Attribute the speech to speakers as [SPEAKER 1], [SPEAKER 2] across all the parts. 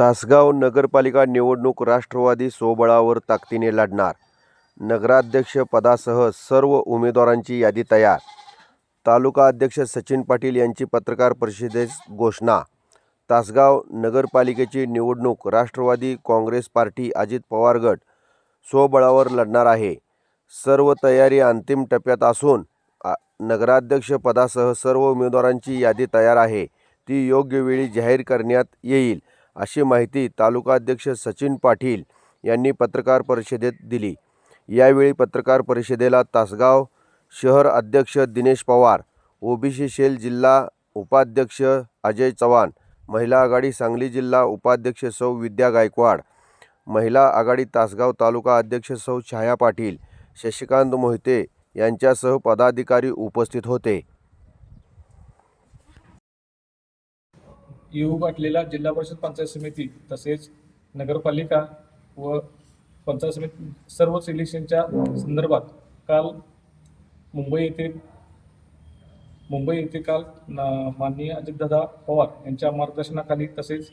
[SPEAKER 1] तासगाव नगरपालिका निवडणूक राष्ट्रवादी स्वबळावर ताकदीने लढणार. नगराध्यक्ष पदासह सर्व उमेदवारांची यादी तयार. तालुका अध्यक्ष सचिन पाटील यांची पत्रकार परिषदेस घोषणा. तासगाव नगरपालिकेची निवडणूक राष्ट्रवादी काँग्रेस पार्टी अजित पवार गट स्वबळावर लढणार आहे. सर्व तयारी अंतिम टप्प्यात असून नगराध्यक्षपदासह नगराध्यक्ष पदासह सर्व उमेदवारांची यादी तयार आहे. ती योग्य वेळी जाहीर करण्यात येईल. अशी माहिती तालुकाध्यक्ष सचिन पाटील यांनी पत्रकार परिषदेत दिली. यावेळी पत्रकार परिषदेला तासगाव शहर अध्यक्ष दिनेश पवार ओबीसी सेल जिल्हा उपाध्यक्ष अजय चव्हाण महिला आघाडी सांगली जिल्हा उपाध्यक्ष सौ विद्या गायकवाड महिला आघाडी तासगाव तालुका अध्यक्ष सौ छाया पाटील शशिकांत मोहिते यांच्यासह पदाधिकारी उपस्थित होते.
[SPEAKER 2] येऊ गाठलेल्या जिल्हा परिषद पंचायत समिती तसेच नगरपालिका व पंचायत समिती सर्वच इलेक्शनच्या संदर्भात काल मुंबई येथे मुंबई येथे काल माननीय अजितदादा पवार यांच्या मार्गदर्शनाखाली तसेच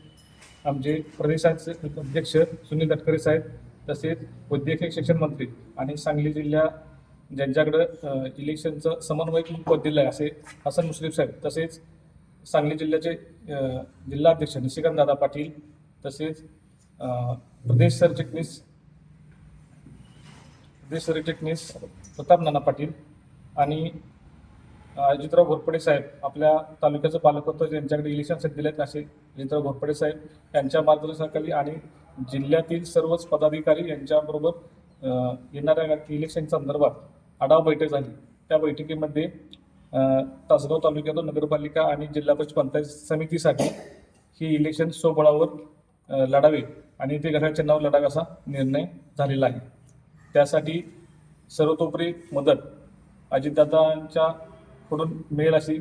[SPEAKER 2] आमचे प्रदेशाचे अध्यक्ष सुनील तटकरे साहेब तसेच वैद्यकीय शिक्षण मंत्री आणि सांगली जिल्ह्या ज्यांच्याकडं इलेक्शनचं समन्वयक म्हणून पद दिलं आहे असे हसन मुश्रीफ साहेब तसेच सांगली जिल्ह्याचे जिल्हाध्यक्ष निशिकांतदादा पाटील तसेच प्रदेश सरचिटणीस प्रदेश सरचिटणीस प्रताप नाना पाटील आणि अजितराव घोरपडे साहेब आपल्या तालुक्याचं पालकत्व ज्यांच्याकडे इलेक्शनसाठी आहेत असे अजितराव घोरपडे साहेब यांच्या मार्गदर्शनाखाली आणि जिल्ह्यातील सर्वच पदाधिकारी यांच्याबरोबर येणाऱ्या इलेक्शन संदर्भात आढावा बैठक झाली. त्या बैठकीमध्ये तासगाव तालुक्यातून नगरपालिका आणि जिल्हा परिषद पंचायत समितीसाठी ही इलेक्शन स्वबळावर लढावे आणि ते घड्याळच्या नाव लढावे असा निर्णय झालेला आहे. त्यासाठी सर्वतोपरी मदत अजितदादांच्याकडून मिळेल अशी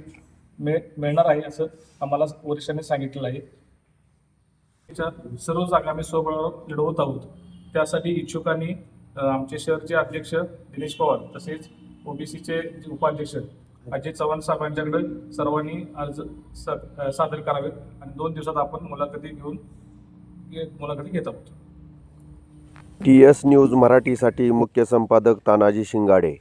[SPEAKER 2] मिळ मिळणार आहे असं आम्हाला वरिष्ठांनी सांगितलेलं आहे. सर्व जागा आम्ही स्वबळावर लढवत आहोत. त्यासाठी इच्छुकांनी आमचे शहरचे अध्यक्ष दिनेश पवार तसेच ओबीसीचे उपाध्यक्ष अजय चव्हाण साहेबांच्याकडे सर्वांनी अर्ज सादर करावे आणि दोन दिवसात आपण मुलाखती घेऊन मुलाखती घेत आहोत.
[SPEAKER 1] टी एस न्यूज मराठीसाठी मुख्य संपादक तानाजी शिंगाडे.